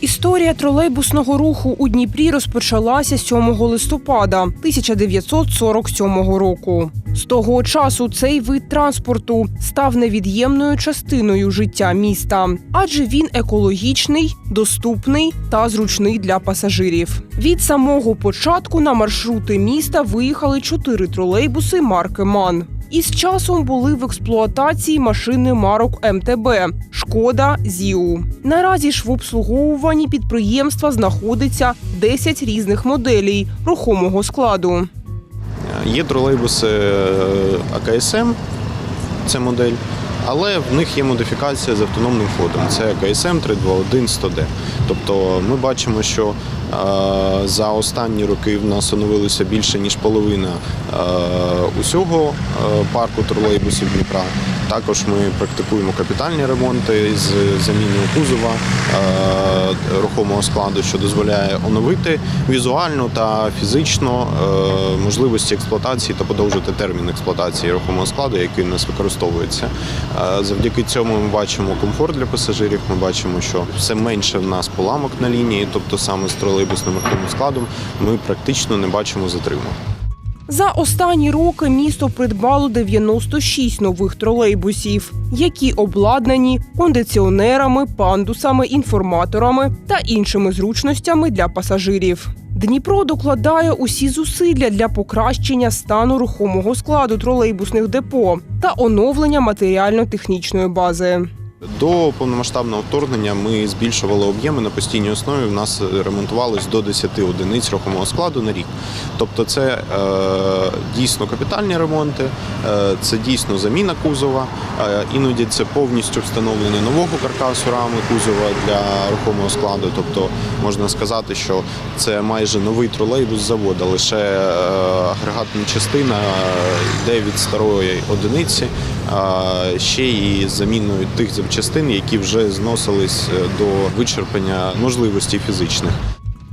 Історія тролейбусного руху у Дніпрі розпочалася 7 листопада 1947 року. З того часу цей вид транспорту став невід'ємною частиною життя міста, адже він екологічний, доступний та зручний для пасажирів. Від самого початку на маршрути міста виїхали чотири тролейбуси марки МАН. Із часом були в експлуатації машини марок МТБ Шкода Зіу. Наразі ж в обслуговуванні підприємства знаходиться 10 різних моделей рухомого складу. Є тролейбуси е, АКСМ, це модель, але в них є модифікація з автономним ходом. Це АКСМ 321 100D. Тобто ми бачимо, що за останні роки в нас оновилося більше ніж половина е, усього е, парку тролейбусів Дніпра. Також ми практикуємо капітальні ремонти з заміною кузова е, рухомого складу, що дозволяє оновити візуально та фізично е, можливості експлуатації та подовжити термін експлуатації рухомого складу, який у нас використовується. Е, Завдяки цьому ми бачимо комфорт для пасажирів. Ми бачимо, що все менше в нас поламок на лінії, тобто саме з тролейбусним рухомим складом ми практично не бачимо затримок. За останні роки місто придбало 96 нових тролейбусів, які обладнані кондиціонерами, пандусами, інформаторами та іншими зручностями для пасажирів. Дніпро докладає усі зусилля для покращення стану рухомого складу тролейбусних депо та оновлення матеріально-технічної бази. До повномасштабного вторгнення ми збільшували об'єми на постійній основі. У нас ремонтувалось до 10 одиниць рухомого складу на рік. Тобто, це е, дійсно капітальні ремонти, е, це дійсно заміна кузова. Е, іноді це повністю встановлення нового каркасу рами кузова для рухомого складу. Тобто можна сказати, що це майже новий тролейбус з заводу, лише е, агрегатна частина йде від старої одиниці, а ще і заміною тих запчастин, які вже зносились е, до вичерпання можливостей фізичних.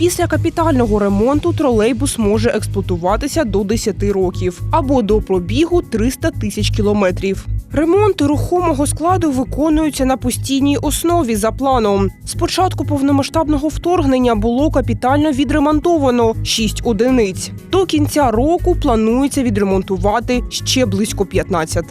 Після капітального ремонту тролейбус може експлуатуватися до 10 років або до пробігу 300 тисяч кілометрів. Ремонти рухомого складу виконуються на постійній основі за планом. З початку повномасштабного вторгнення було капітально відремонтовано 6 одиниць. До кінця року планується відремонтувати ще близько 15.